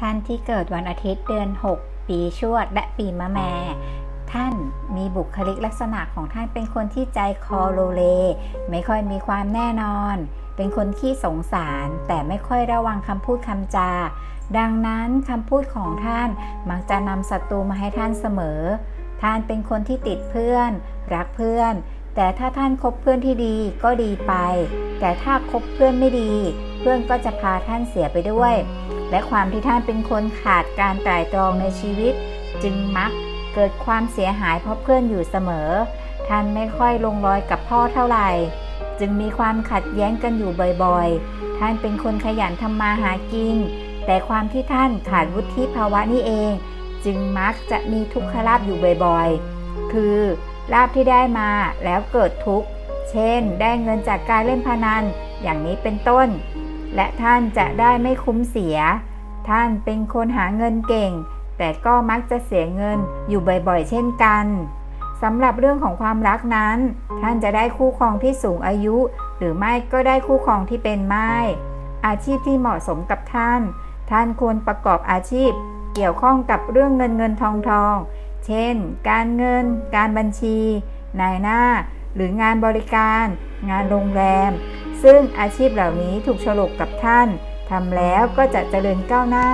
ท่านที่เกิดวันอาทิตย์เดือน 6 ปีชวด และปีมะแม่ท่านมีบุคลิกลักษณะของท่านเป็นคนที่ใจคอโลเล ไม่ค่อยมีความแน่นอน เป็นคนขี้สงสารแต่ไม่ค่อยระวังคำพูดคำจา ดังนั้นคำพูดของท่านมักจะนำศัตรูมาให้ท่านเสมอ ท่านเป็นคนที่ติดเพื่อน รักเพื่อน แต่ถ้าท่านคบเพื่อนที่ดีก็ดีไป แต่ถ้าคบเพื่อนไม่ดี เพื่อนก็จะพาท่านเสียไปด้วย และความที่ท่านเป็นคนขาดการไตร่ตรองในชีวิต จึงมักเกิดความเสียหายเพราะเพื่อนอยู่เสมอ ท่านไม่ค่อยลงรอยกับพ่อเท่าไหร่ จึงมีความขัดแย้งกันอยู่บ่อยๆ ท่านเป็นคนขยันทำมาหากิน แต่ความที่ท่านขาดวุฒิภาวะนี่เอง จึงมักจะมีทุกขลาบอยู่บ่อยๆ คือลาบที่ได้มาแล้วเกิดทุกข์ เช่น ได้เงินจากการเล่นพนัน อย่างนี้เป็นต้น และท่านจะได้ไม่คุ้มเสีย ท่านเป็นคนหาเงินเก่ง แต่ก็มักจะเสียเงินอยู่บ่อยๆ เช่นกันสำหรับเรื่องของความรักนั้น ท่านจะได้คู่ครองที่สูงอายุ หรือไม่ก็ได้คู่ครองที่เป็นไม้ อาชีพที่เหมาะสมกับท่าน ท่านควรประกอบอาชีพ เกี่ยวข้องกับเรื่องเงินเงินทองทอง เช่น การเงิน การบัญชี นายหน้า หรืองานบริการ งานโรงแรม ซึ่งอาชีพเหล่านี้ถูกฉลกกับท่านทำแล้วก็จะเจริญก้าวหน้า